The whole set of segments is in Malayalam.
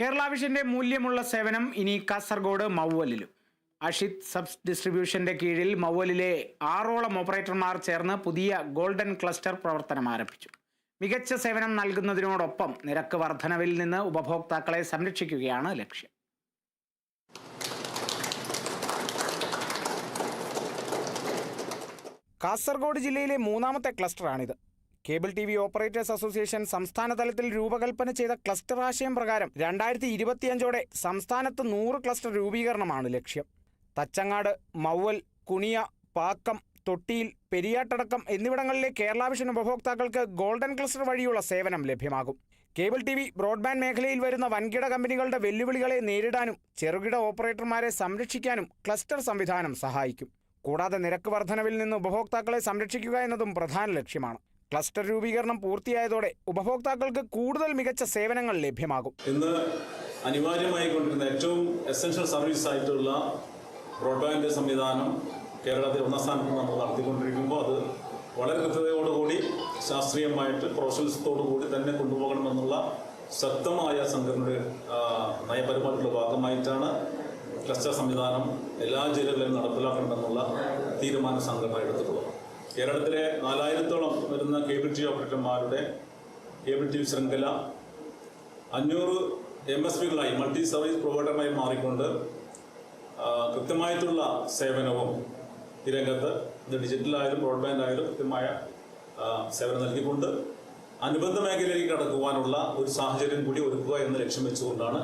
കേരള വിഷന്റെ മൂല്യമുള്ള സേവനം ഇനി കാസർഗോഡ് മൗവലിലും അഷിത് സബ്സ് ഡിസ്ട്രിബ്യൂഷന്റെ കീഴിൽ മൗവലിലെ ആറോളം ഓപ്പറേറ്റർമാർ ചേർന്ന് പുതിയ ഗോൾഡൻ ക്ലസ്റ്റർ പ്രവർത്തനം ആരംഭിച്ചു. മികച്ച സേവനം നൽകുന്നതിനോടൊപ്പം നിരക്ക് വർധനവിൽ നിന്ന് ഉപഭോക്താക്കളെ സംരക്ഷിക്കുകയാണ് ലക്ഷ്യം. കാസർഗോഡ് ജില്ലയിലെ മൂന്നാമത്തെ ക്ലസ്റ്ററാണിത്. Cable T V operators association സംസ്ഥാന തലത്തിൽ രൂപകൽപ്പന ചെയ്ത ക്ലസ്റ്റർ ആശയം പ്രകാരം രണ്ടായിരത്തി ഇരുപത്തിയഞ്ചോടെ സംസ്ഥാനത്ത് നൂറ് ക്ലസ്റ്റർ രൂപീകരണമാണ് ലക്ഷ്യം. തച്ചങ്ങാട് മൗവൽ കുണിയ പാക്കം തൊട്ടിയിൽ പെരിയാട്ടടക്കം എന്നിവിടങ്ങളിലെ കേരള വിഷൻ ഉപഭോക്താക്കൾക്ക് ഗോൾഡൻ ക്ലസ്റ്റർ വഴിയുള്ള സേവനം ലഭ്യമാകും. കേബിൾ ടി വി ബ്രോഡ്ബാൻഡ് മേഖലയിൽ വരുന്ന വൻകിട കമ്പനികളുടെ വെല്ലുവിളികളെ നേരിടാനും ചെറുകിട ഓപ്പറേറ്റർമാരെ സംരക്ഷിക്കാനും ക്ലസ്റ്റർ സംവിധാനം സഹായിക്കും. കൂടാതെ നിരക്ക് വർധനവിൽ നിന്ന് ഉപഭോക്താക്കളെ സംരക്ഷിക്കുക എന്നതും പ്രധാന ലക്ഷ്യമാണ്. ക്ലസ്റ്റർ രൂപീകരണം പൂർത്തിയായതോടെ ഉപഭോക്താക്കൾക്ക് കൂടുതൽ മികച്ച സേവനങ്ങൾ ലഭ്യമാകും. ഇന്ന് അനിവാര്യമായി കൊണ്ടിരുന്ന ഏറ്റവും എസെൻഷ്യൽ സർവീസ് ആയിട്ടുള്ള ബ്രോഡ്ബാൻഡ് സംവിധാനം കേരളത്തിൽ ഒന്നാം സ്ഥാനത്ത് നമ്മൾ നടത്തിക്കൊണ്ടിരിക്കുമ്പോൾ അത് വളരെ കൃത്യതയോടുകൂടി ശാസ്ത്രീയമായിട്ട് കൂടി തന്നെ കൊണ്ടുപോകണമെന്നുള്ള ശക്തമായ സംഘടനയുടെ നയപരമായിട്ടുള്ള ഭാഗമായിട്ടാണ് ക്ലസ്റ്റർ സംവിധാനം എല്ലാ ജില്ലകളിലും നടപ്പിലാക്കണമെന്നുള്ള തീരുമാന സംഘടന എടുത്തിട്ടുള്ളത്. കേരളത്തിലെ നാലായിരത്തോളം വരുന്ന കേബിൾ ടി ഓപ്പറേറ്റർമാരുടെ കേബിൾ ടി വി ശൃംഖല അഞ്ഞൂറ് എം എസ് പികളായി മൾട്ടി സർവീസ് പ്രൊവൈഡറുമായി മാറിക്കൊണ്ട് കൃത്യമായിട്ടുള്ള സേവനവും ഈ രംഗത്ത് ഇത് ഡിജിറ്റലായാലും ബ്രോഡ്ബാൻഡ് ആയാലും കൃത്യമായ സേവനം നൽകിക്കൊണ്ട് അനുബന്ധ മേഖലയിലേക്ക് കടക്കുവാനുള്ള ഒരു സാഹചര്യം കൂടി ഒരുക്കുക എന്ന ലക്ഷ്യം വെച്ചുകൊണ്ടാണ്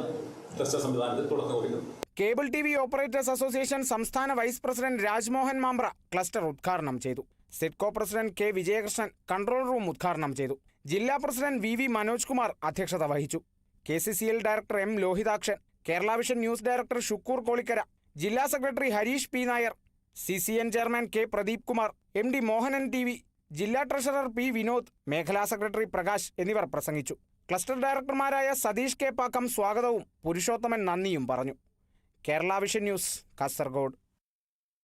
ടെസ്റ്റ് സംവിധാനത്തിൽ തുടക്കം കുറിക്കുന്നത്. Cable T V operators association സംസ്ഥാന vice president Rajmohan Mambra cluster ഉദ്ഘാടനം ചെയ്തു. SIDCO president K Vijayakrishnan control room ഉദ്ഘാടനം ചെയ്തു. ജില്ലാ president V V Manoj Kumar അധ്യക്ഷത വഹിച്ചു. K C C L director M Lohithakshan Kerala vision news director Shukoor Kolikkara ജില്ലാ secretary Harish P. Nair C C N chairman K. Pradeep Kumar M D Mohanan T V ജില്ലാ ട്രഷറർ പി. വിനോദ് മേഖലാ സെക്രട്ടറി പ്രകാശ് എന്നിവർ പ്രസംഗിച്ചു. ക്ലസ്റ്റർ ഡയറക്ടർമാരായ സതീഷ് കെ. പാക്കം സ്വാഗതവും പുരുഷോത്തമൻ നന്ദിയും പറഞ്ഞു. Kerala Vision news Kasaragod.